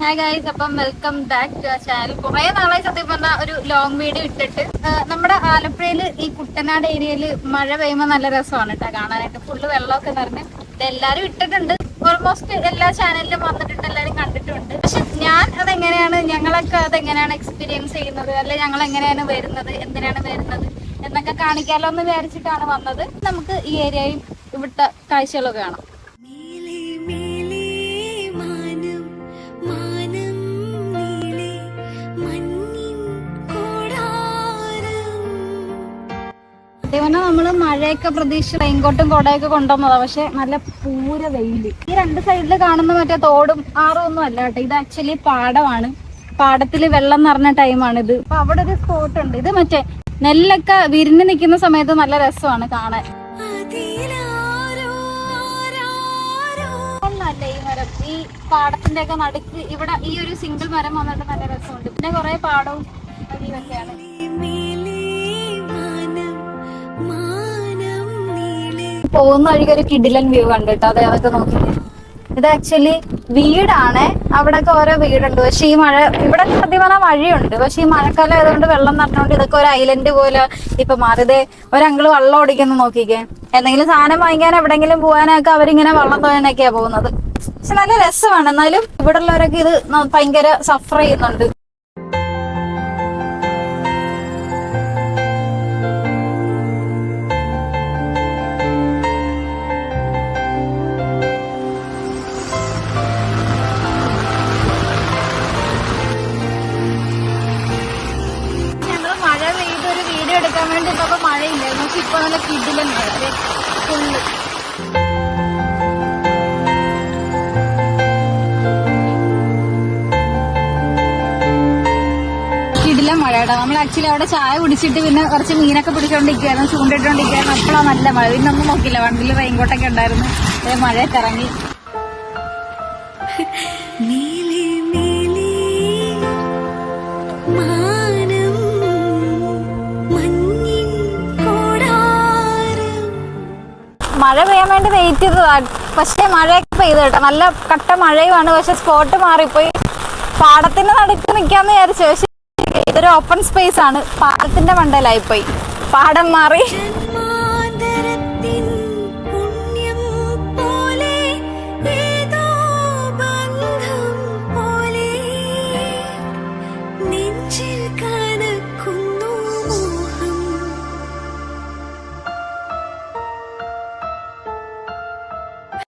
Hi guys അപ്പം welcome back to channel കുറേ നാളായി സത്യം പറഞ്ഞ ഒരു ലോങ് വീഡിയോ ഇട്ടിട്ട്. നമ്മുടെ ആലപ്പുഴയിൽ ഈ കുട്ടനാട് ഏരിയയിൽ മഴ പെയ്യുമ്പോൾ നല്ല രസമാണ് കേട്ടോ കാണാനായിട്ട്. ഫുള്ള് വെള്ളമൊക്കെ നിറഞ്ഞ് എല്ലാവരും ഇട്ടിട്ടുണ്ട്. ഓൾമോസ്റ്റ് എല്ലാ ചാനലിലും വന്നിട്ടുണ്ട് എല്ലാവരും കണ്ടിട്ടുണ്ട്. പക്ഷെ ഞാൻ അതെങ്ങനെയാണ് ഞങ്ങളൊക്കെ അതെങ്ങനെയാണ് എക്സ്പീരിയൻസ് ചെയ്യുന്നത്? അല്ലെ ഞങ്ങൾ എങ്ങനെയാണ് വരുന്നത്? എന്തിനാണ് വരുന്നത്? എന്നൊക്കെ കാണിക്കാലോ എന്ന് വിചാരിച്ചിട്ടാണ് വന്നത്. നമുക്ക് ഈ ഏരിയയും ഇവിടുത്തെ കാഴ്ചകളൊക്കെ കാണാം. അതേപോലെ നമ്മൾ മഴയൊക്കെ പ്രതീക്ഷിച്ച് റെയിൻകോട്ടും കൊടയൊക്കെ കൊണ്ടുവന്നതാ. പക്ഷെ നല്ല പൂര വെയിൽ. ഈ രണ്ട് സൈഡിൽ കാണുന്ന മറ്റേ തോടും ആറും ഒന്നും അല്ല കേട്ടോ. ഇത് ആക്ച്വലി പാടമാണ്. പാടത്തിൽ വെള്ളം നിറഞ്ഞ ഇത്. അപ്പൊ അവിടെ ഒരു സ്പോട്ട് ഉണ്ട്. ഇത് മറ്റേ നെല്ലൊക്കെ വിരിഞ്ഞു നിൽക്കുന്ന സമയത്ത് നല്ല രസമാണ് കാണാൻ. ഈ പാടത്തിന്റെ ഒക്കെ നടുക്ക് ഇവിടെ ഈ ഒരു സിംഗിൾ മരം വന്നിട്ട് നല്ല രസമുണ്ട്. പിന്നെ കുറെ പാടവും വഴിയൊക്കെയാണ് പോകുന്ന വഴിക്ക് ഒരു കിഡിലൻ വ്യൂ കണ്ടിട്ടോ അതെ അതൊക്കെ നോക്കി. ഇത് ആക്ച്വലി വീടാണ്. അവിടെയൊക്കെ ഓരോ വീടുണ്ട്. പക്ഷെ ഈ മഴ ഇവിടെ സത്യം വഴിയുണ്ട്. പക്ഷെ ഈ മഴക്കാലം ആയതുകൊണ്ട് വെള്ളം നിറഞ്ഞുകൊണ്ട് ഇതൊക്കെ ഒരു ഐലൻഡ് പോലെ ഇപ്പൊ മാറിയത് ഒരങ്കിൾ വെള്ളം ഓടിക്കുന്നു നോക്കിക്കേ. എന്തെങ്കിലും സാധനം വാങ്ങിക്കാൻ എവിടെങ്കിലും പോകാനൊക്കെ അവരിങ്ങനെ വെള്ളം തോന്നാനൊക്കെയാ പോകുന്നത്. പക്ഷെ നല്ല രസമാണ്. എന്നാലും ഇവിടെ ഉള്ളവരൊക്കെ ഇത് ഭയങ്കര സഫർ ചെയ്യുന്നുണ്ട്. വീഡിയോ എടുക്കാൻ വേണ്ടി ഇപ്പൊ മഴയില്ലായിരുന്നു പക്ഷെ ഇപ്പൊ നല്ല കിടിലൻ മഴ. ഫുള്ള്. നമ്മൾ ആക്ച്വലി അവിടെ ചായ കുടിച്ചിട്ട് പിന്നെ കുറച്ച് മീനൊക്കെ പിടിച്ചോണ്ടിരിക്കുകയായിരുന്നു ചൂണ്ടിട്ടോണ്ടിരിക്കുകയായിരുന്നു. അപ്പോഴാണ് നല്ല മഴ. പിന്നെ ഒന്നും നോക്കില്ല വണ്ടിയിൽ റെയിൻകോട്ടൊക്കെ ഉണ്ടായിരുന്നു. മഴയൊക്കെ ഇറങ്ങി. നീലേ മഴ പെയ്യാൻ വേണ്ടി വെയിറ്റ് ചെയ്തതാണ് പക്ഷേ മഴയൊക്കെ പെയ്ത് കേട്ടോ. നല്ല കട്ട മഴയുമാണ്. പക്ഷെ സ്പോട്ട് മാറിപ്പോയി. പാടത്തിന്റെ നടുക്ക് നിൽക്കാന്ന് വിചാരിച്ചു. പക്ഷെ ഇതൊരു ഓപ്പൺ സ്പേസ് ആണ്. പാടത്തിന്റെ മണ്ടലായിപ്പോയി പോയി പാടം മാറി.